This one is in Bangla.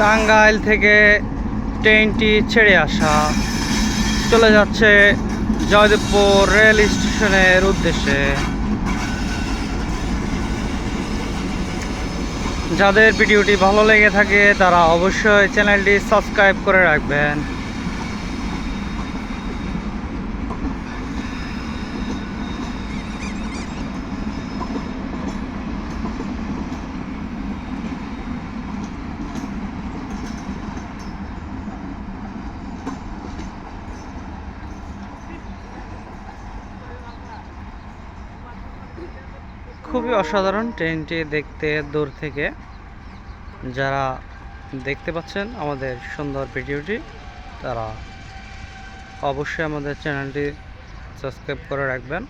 টাঙ্গাইল থেকে ট্রেনটি ছেড়ে আসা। চলে যাচ্ছে জয়দেবপুর রেল স্টেশনের উদ্দেশ্যে। যাদের ভিডিওটি ভালো লেগে থাকে, তারা অবশ্যই চ্যানেলটি সাবস্ক্রাইব করে রাখবেন। খুবই অসাধারণ ট্রেনটি দেখতে দূর থেকে। যারা দেখতে পাচ্ছেন আমাদের সুন্দর ভিডিওটি, তারা অবশ্যই আমাদের চ্যানেলটি সাবস্ক্রাইব করে রাখবেন।